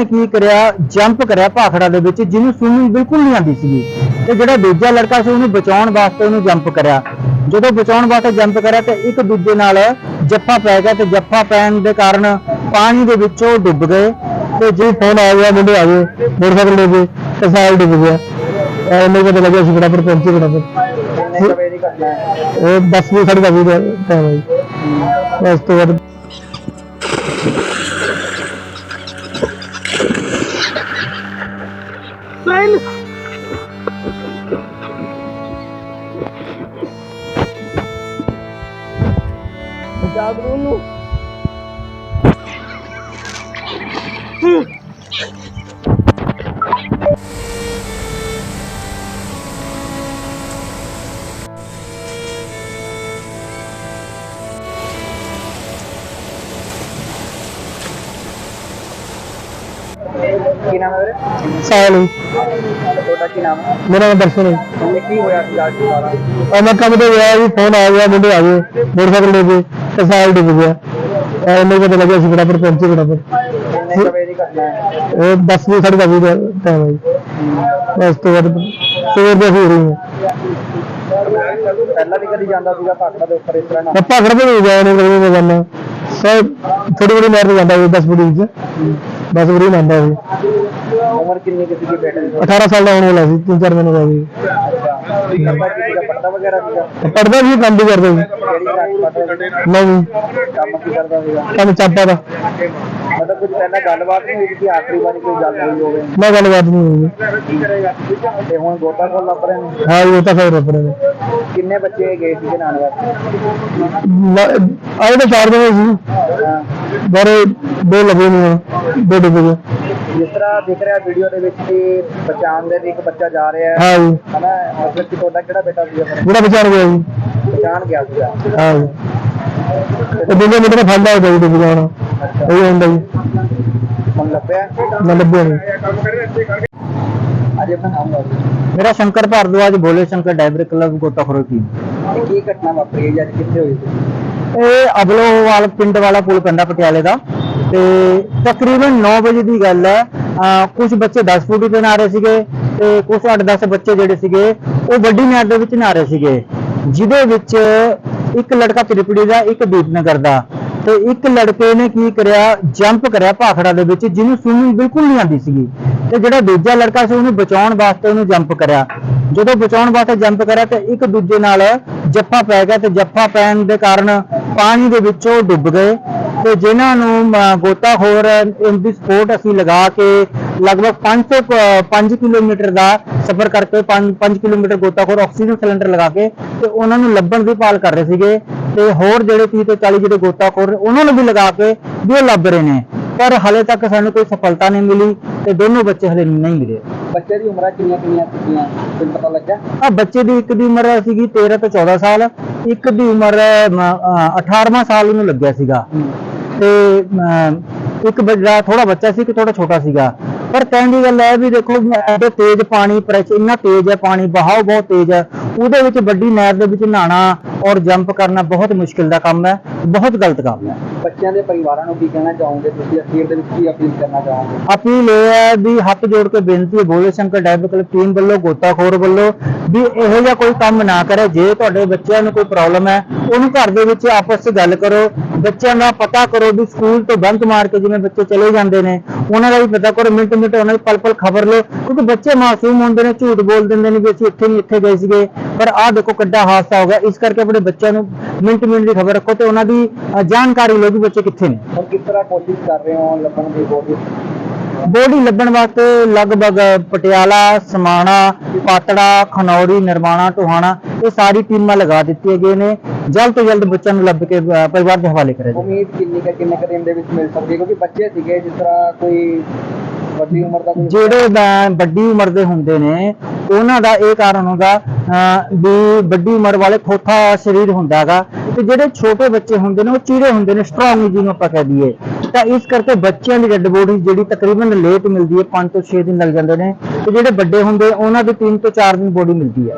ਨੇ ਕੀ ਕਰਿਆ? ਜੰਪ ਕਰਿਆ ਭਾਖੜਾ ਦੇ ਵਿੱਚ ਜਿਹਨੂੰ ਸਵਿਮਿੰਗ ਬਿਲਕੁਲ ਨਹੀਂ ਆਉਂਦੀ ਸੀਗੀ। ਤੇ ਜਿਹੜਾ ਦੂਜਾ ਲੜਕਾ ਸੀ ਉਹਨੂੰ ਬਚਾਉਣ ਵਾਸਤੇ ਉਹਨੂੰ ਜੰਪ ਕਰਿਆ। ਜਦੋਂ ਬਚਾਉਣ ਵਾਸਤੇ ਜੰਪ ਕਰਿਆ ਤੇ ਇੱਕ ਦੂਜੇ ਨਾਲ ਜੱਫਾ ਪੈ ਗਿਆ ਤੇ ਜੱਫਾ ਪੈਣ ਦੇ ਕਾਰਨ ਪਾਣੀ ਦੇ ਵਿੱਚ ਉਹ ਡੁੱਬ ਗਏ। ਤੇ ਜੀ ਫੋਨ ਆ ਗਿਆ ਮੁੰਡੇ ਆ ਗਏ ਮੋਟਰਸਾਈਕਲ ਲੈ ਕੇ ਤੇ ਸਾਲ ਡੁੱਬ ਗਿਆ। ਐ ਮੈਨੂੰ ਪਤਾ ਲੱਗਿਆ ਸੀ ਪਹੁੰਚੇ ਕੁ ਵਜੇ ਦੀ ਘਟਨਾ ਹੈ? ਉਹ 10 ਵਜੇ ਸਾਢੇ ਦਸ ਵਜੇ ਦਾ ਟਾਈਮ ਜੀ। ਉਸ ਤੋਂ ਬਾਅਦ ਜਾਗਰੂ ਨੂੰ ਕੀ ਨਾਮ ਹੈ ਵੀਰੇ ਸਾਲ ਹੀ। ਤੁਹਾਡਾ ਕੀ ਨਾਮ? ਹੈ ਮੇਰਾ ਨਾਮ ਦਰਸ਼ਨ ਹੈ। ਤੇ ਕੀ ਹੋਇਆ ਸੀ ਅੱਜ ਸਾਰਾ ਔਰ ਮੈਂ ਕੰਮ ਤੇ ਗਿਆ ਵੀ ਫੋਨ ਆ ਗਿਆ ਮੁੰਡੇ ਆ ਗਏ ਮੋਟਰਸਾਈਕਲ ਲੈ ਕੇ ਤੇ ਸਾਈਡ ਗਿਆ ਐ ਮੈਨੂੰ ਪਤਾ ਲੱਗਿਆ ਅਸੀਂ ਬਰਾਬਰ ਪਹੁੰਚੇ ਬਰਾਬਰ ਇਹ 10 ਵਜੇ ਸਾਢੇ 10 ਵਜੇ ਟਾਈਮ ਹੈ ਜੀ। ਤੋਂ ਬਾਅਦ ਸਵੇਰ ਦੇ ਹੋ ਰਹੀ ਹੈ ਪਹਿਲਾਂ ਵੀ ਕਦੀ ਜਾਂਦਾ ਸੀਗਾ ਭਾਖੜਾ ਦੇ ਉੱਪਰ ਇਸ ਤਰ੍ਹਾਂ ਨਾ? ਪੱਪਾ ਖੜਦੇ ਹੋ ਗਿਆ ਨੇ ਜਾਂਦਾ। ਸਭ ਥੋੜੀ ਥੋੜੀ ਮਾਰ ਜਾਂਦਾ 10 ਮਿੰਟ ਵਿੱਚ। ਬਸ ਬੁਰੀ ਮੰਨਦਾ ਸੀ। ਉਮਰ ਸਾਲ ਦਾ ਹੋਣ ਵਾਲਾ ਸੀ ਤਿੰਨ ਚਾਰ ਮਹੀਨੇ ਦਾ ਜੀ। ਪੜਦਾ ਵੀ ਕੰਮ ਵੀ ਕਰਦਾ ਸੀ? ਨਹੀਂ ਕੰਮ ਕੀ ਕਰਦਾ ਸੀਗਾ? ਮਤਲਬ ਕੁਝ ਪਹਿਲਾਂ ਗੱਲਬਾਤ ਨਹੀਂ ਹੋਈ ਸੀ ਆਖਰੀ ਵਾਰੀ ਕੋਈ ਗੱਲ ਹੋਈ ਹੋਵੇ? ਮੈਂ ਗੱਲਬਾਤ ਨਹੀਂ ਹੋਈ। ਤੇ ਹੁਣ ਗੋਤਾ ਕੋਲ ਲੱਭ ਰਹੇ ਨੇ? ਹਾਂ ਜੀ, ਉਹ ਤਾਂ ਖੈਰ ਨੇ। ਕਿੰਨੇ ਬੱਚੇ ਗਏ ਸੀਗੇ ਨਾਲ? ਵਾਸਤੇ ਆਏ ਤਾਂ ਚਾਰ ਦਿਨ ਹੋਏ ਜਿਸ ਤਰ੍ਹਾਂ ਦਿਖ ਰਿਹਾ ਵੀਡੀਓ ਦੇ ਵਿੱਚ ਕਿ ਬਚਾਉਣ ਦੇ ਲਈ ਇੱਕ ਬੱਚਾ ਜਾ ਰਿਹਾ ਹੈ। ਹਾਂ ਜੀ ਹਨਾ ਮਤਲਬ ਕਿ ਤੁਹਾਡਾ ਕਿਹੜਾ ਬੇਟਾ ਫਿਰ? ਬੜਾ ਵਿਚਾਰ ਗਿਆ ਜੀ। ਬਚਾਉਣ ਗਿਆ ਸੀਗਾ। ਹਾਂ ਜੀ ਤੇ ਦੂਜੇ ਮੇਰੇ ਨਾਲ ਫਾਂਦਾ ਹੋ ਗਿਆ ਜੀ ਅੱਛਾ। ਇਹ ਹੁੰਦਾ ਜੀ। ਹੁਣ ਲੱਭਿਆ? ਮੈਂ ਲੱਭਿਆ ਨਹੀਂ ਅਜੇ ਆਪਣਾ ਨਾਮ ਦੱਸ ਦਿਓ। ਮੇਰਾ ਸ਼ੰਕਰ ਭਾਰਦਵਾਜ ਬੋਲੇ ਸ਼ੰਕਰ ਡਾਇਬਰ ਕਲੱਬ ਗੋਤਾਖੋਰ ਟੀਮ ਕੀ ਘਟਨਾ ਵਾਪਰੀ ਹੈ ਜੀ? ਅੱਜ ਕਿੱਥੇ ਹੋਈ ਸੀ? ਇਹ ਅਬਲੋਵਾਲ ਪਿੰਡ ਵਾਲਾ ਪੁਲ ਪੈਂਦਾ ਪਟਿਆਲੇ ਦਾ। ਤੇ ਤਕਰੀਬਨ 9 ਵਜੇ ਦੀ ਗੱਲ ਹੈ। ਕੁਝ ਬੱਚੇ 10 ਫੁੱਟ ਤੇ ਨਹਾ ਰਹੇ ਸੀਗੇ ਤੇ ਕੁਝ 8-10 ਬੱਚੇ ਜਿਹੜੇ ਸੀਗੇ, ਉਹ ਵੱਡੀ ਨਹਿਰ ਦੇ ਵਿੱਚ ਨਹਾ ਰਹੇ ਸੀਗੇ, ਜਿਹਦੇ ਵਿੱਚ ਇੱਕ ਲੜਕਾ ਤ੍ਰਿਪੜੀ ਦਾ, ਇੱਕ ਦੀਪਨਗਰ ਦਾ। ਤੇ ਇੱਕ ਲੜਕੇ ਨੇ ਕੀ ਕਰਿਆ, ਜੰਪ ਕਰਿਆ ਭਾਖੜਾ ਦੇ ਵਿੱਚ, ਜਿਹਨੂੰ ਸਵਿਮਿੰਗ ਬਿਲਕੁਲ ਨਹੀਂ ਆਉਂਦੀ ਸੀਗੀ। ਤੇ ਜਿਹੜਾ ਦੂਜਾ ਲੜਕਾ ਸੀ, ਉਹਨੂੰ ਬਚਾਉਣ ਵਾਸਤੇ ਉਹਨੂੰ ਜੰਪ ਕਰਿਆ। ਜਦੋਂ ਬਚਾਉਣ ਵਾਸਤੇ ਜੰਪ ਕਰਿਆ, ਤੇ ਇੱਕ ਦੂਜੇ ਨਾਲ ਜੱਫਾ ਪੈ ਗਿਆ ਤੇ ਜੱਫਾ ਪੈਣ ਦੇ ਕਾਰਨ ਪਾਣੀ ਦੇ ਵਿੱਚ ਉਹ ਡੁੱਬ ਗਏ। ਤੇ ਜਿਨ੍ਹਾਂ ਨੂੰ ਗੋਤਾਖੋਰ ਦੀ ਸਪੋਰਟ ਅਸੀਂ ਲਗਾ ਕੇ ਲਗਭਗ 500 ਤੋਂ 5 ਕਿਲੋਮੀਟਰ ਦਾ ਸਫ਼ਰ ਕਰਕੇ 5 ਕਿਲੋਮੀਟਰ ਗੋਤਾਖੋਰ ਆਕਸੀਜਨ ਸਿਲੰਡਰ ਲਗਾ ਕੇ ਤੇ ਉਹਨਾਂ ਨੂੰ ਲੱਭਣ ਦੀ ਭਾਲ ਕਰ ਰਹੇ ਸੀਗੇ ਤੇ ਹੋਰ ਜਿਹੜੇ 30 ਤੋਂ 40 ਜਿਹੜੇ ਗੋਤਾਖੋਰ ਨੇ, ਉਹਨਾਂ ਨੂੰ ਵੀ ਲਗਾ ਕੇ ਵੀ ਉਹ ਲੱਭ ਰਹੇ ਨੇ। ਪਰ ਹਲੇ ਤੱਕ ਸਾਨੂੰ ਕੋਈ ਸਫਲਤਾ ਨਹੀਂ ਮਿਲੀ ਤੇ ਦੋਨੋਂ ਬੱਚੇ ਹਲੇ ਨਹੀਂ ਮਿਲੇ। ਬੱਚੇ ਦੀ ਉਮਰਾਂ ਕਿੰਨੀਆਂ ਕਿੰਨੀਆਂ ਸੀਗੀਆਂ? ਕੁਝ ਪਤਾ ਲੱਗਾ ਆ ਬੱਚੇ ਦੀ ਇੱਕ ਦੀ ਉਮਰ ਸੀਗੀ 13 ਤੋਂ 14 ਸਾਲ ਇੱਕ ਦੀ ਉਮਰ ਅਮ, ਅ, 18ਵਾਂ ਸਾਲ ਉਹਨੂੰ ਲੱਗਿਆ ਸੀਗਾ। ਤੇ ਇੱਕ ਜਿਹੜਾ ਥੋੜਾ ਬੱਚਾ ਸੀ ਕਿ ਥੋੜਾ ਛੋਟਾ ਸੀਗਾ। ਪਰ ਕਹਿਣ ਦੀ ਗੱਲ ਹੈ ਵੀ ਦੇਖੋ ਐਡੇ ਤੇਜ਼ ਪਾਣੀ ਪ੍ਰੈਸ਼ਰ ਇੰਨਾ ਤੇਜ਼ ਹੈ ਪਾਣੀ ਬਹਾਵ ਬਹੁਤ ਤੇਜ਼ ਹੈ। ਉਹਦੇ ਵਿੱਚ ਵੱਡੀ ਨਹਿਰ ਦੇ ਵਿੱਚ ਨਹਾਣਾ ਔਰ ਜੰਪ ਕਰਨਾ ਬਹੁਤ ਮੁਸ਼ਕਿਲ ਦਾ ਕੰਮ ਹੈ ਬਹੁਤ ਗਲਤ ਕੰਮ ਹੈ। ਬੱਚਿਆਂ ਦੇ ਪਰਿਵਾਰਾਂ ਨੂੰ ਕੀ ਕਹਿਣਾ ਚਾਹੋਗੇ? ਤੁਸੀਂ ਅਖੀਰ ਦੇ ਵਿੱਚ ਕੀ ਅਪੀਲ ਕਰਨਾ ਚਾਹੋਗੇ? ਅਪੀਲ ਇਹ ਹੈ ਵੀ ਹੱਥ ਜੋੜ ਕੇ ਬੇਨਤੀ ਹੈ ਬੋਲੇ ਸ਼ੰਕਰ ਕਲੱਬ ਟੀਮ ਵੱਲੋਂ ਗੋਤਾਖੋਰ ਵੱਲੋਂ ਵੀ ਇਹੋ ਜਿਹਾ ਕੋਈ ਕੰਮ ਨਾ ਕਰੇ। ਜੇ ਤੁਹਾਡੇ ਬੱਚਿਆਂ ਨੂੰ ਕੋਈ ਪ੍ਰੋਬਲਮ ਹੈ ਉਹਨੂੰ ਘਰ ਦੇ ਵਿੱਚ ਆਪਸ ਵਿੱਚ ਗੱਲ ਕਰੋ। ਬੱਚਿਆਂ ਦਾ ਪਤਾ ਕਰੋ ਵੀ ਸਕੂਲ ਤੋਂ ਬੰਕ ਮਾਰ ਕੇ ਜਿਵੇਂ ਬੱਚੇ ਚਲੇ ਜਾਂਦੇ ਨੇ। ਉਹਨਾਂ ਦਾ ਵੀ ਪਤਾ ਕਰੋ ਮਿੰਟ ਮਿੰਟ ਉਹਨਾਂ ਦੀ ਪਲ ਪਲ ਖਬਰ ਲਓ। ਕਿਉਂਕਿ ਬੱਚੇ ਮਾਸੂਮ ਹੁੰਦੇ ਨੇ ਝੂਠ ਬੋਲ ਦਿੰਦੇ ਨੇ ਵੀ ਅਸੀਂ ਇੱਥੇ ਨਹੀਂ ਇੱਥੇ ਗਏ ਸੀਗੇ। ਪਰ ਆਹ ਦੇਖੋ ਕਿੱਡਾ ਹਾਦਸਾ ਹੋ ਗਿਆ। ਇਸ ਕਰਕੇ ਆਪਣੇ ਬੱਚਿਆਂ ਨੂੰ ਮਿੰਟ ਮਿੰਟ ਦੀ ਖਬਰ ਰੱਖੋ ਤੇ ਉਹਨਾਂ ਦੀ ਜਾਣਕਾਰੀ ਲਓ ਵੀ ਬੱਚੇ ਕਿੱਥੇ ਨੇ। ਹੁਣ ਕਿਸ ਤਰ੍ਹਾਂ ਕੋਸ਼ਿਸ਼ ਕਰ ਰਹੇ ਹੋ ਲੱਭਣ ਦੀ ਕੋਸ਼ਿਸ਼ ਬੋਡੀ ਲੱਭਣ ਵਾਸਤੇ ਲਗਭਗ ਪਟਿਆਲਾ ਸਮਾਣਾ ਪਾਤੜਾ ਖਨੌਰੀ ਨਿਰਮਾਣਾ ਟੋਹਾਣਾ ਇਹ ਸਾਰੀ ਟੀਮਾਂ ਲਗਾ ਦਿੱਤੀਆਂ ਗਏ ਨੇ। ਜਲਦ ਤੋਂ ਜਲਦ ਬੱਚਿਆਂ ਨੂੰ ਲੱਭ ਕੇ ਪਰਿਵਾਰ ਦੇ ਹਵਾਲੇ ਕਰਿਆ ਜਾਵੇ। ਉਮੀਦ ਕਿੰਨੀ ਕੁ ਕਿੰਨੇ ਕੁ ਦਿਨ ਦੇ ਵਿੱਚ ਮਿਲ ਸਕਦੀ ਹੈ? ਕਿਉਂਕਿ ਬੱਚੇ ਸੀਗੇ ਜਿਸ ਤਰ੍ਹਾਂ ਕੋਈ ਵੱਡੀ ਉਮਰ ਦਾ ਕੋਈ ਜਿਹੜੇ ਵੱਡੀ ਉਮਰ ਦੇ ਹੁੰਦੇ ਨੇ ਉਹਨਾਂ ਦਾ ਇਹ ਕਾਰਨ ਹੁੰਦਾ ਅਹ, ਵੀ ਵੱਡੀ ਉਮਰ ਵਾਲੇ ਥੋਥਾ ਸਰੀਰ ਹੁੰਦਾ ਹੈਗਾ। ਤੇ ਜਿਹੜੇ ਛੋਟੇ ਬੱਚੇ ਹੁੰਦੇ ਨੇ ਉਹ ਚੀਰੇ ਹੁੰਦੇ ਨੇ ਸਟਰੋਂਗ ਜਿਹਨੂੰ ਆਪਾਂ ਕਹਿ ਦਈਏ। ਤਾਂ ਇਸ ਕਰਕੇ ਬੱਚਿਆਂ ਦੀ ਡੈਡ ਬੋਡੀ ਜਿਹੜੀ ਤਕਰੀਬਨ ਲੇਟ ਮਿਲਦੀ ਹੈ 5 ਤੋਂ 6 ਦਿਨ ਲੱਗ ਜਾਂਦੇ ਨੇ। ਤੇ ਜਿਹੜੇ ਵੱਡੇ ਹੁੰਦੇ ਉਹਨਾਂ ਦੀ 3 ਤੋਂ 4 ਦਿਨ ਬੋਡੀ ਮਿਲਦੀ ਹੈ।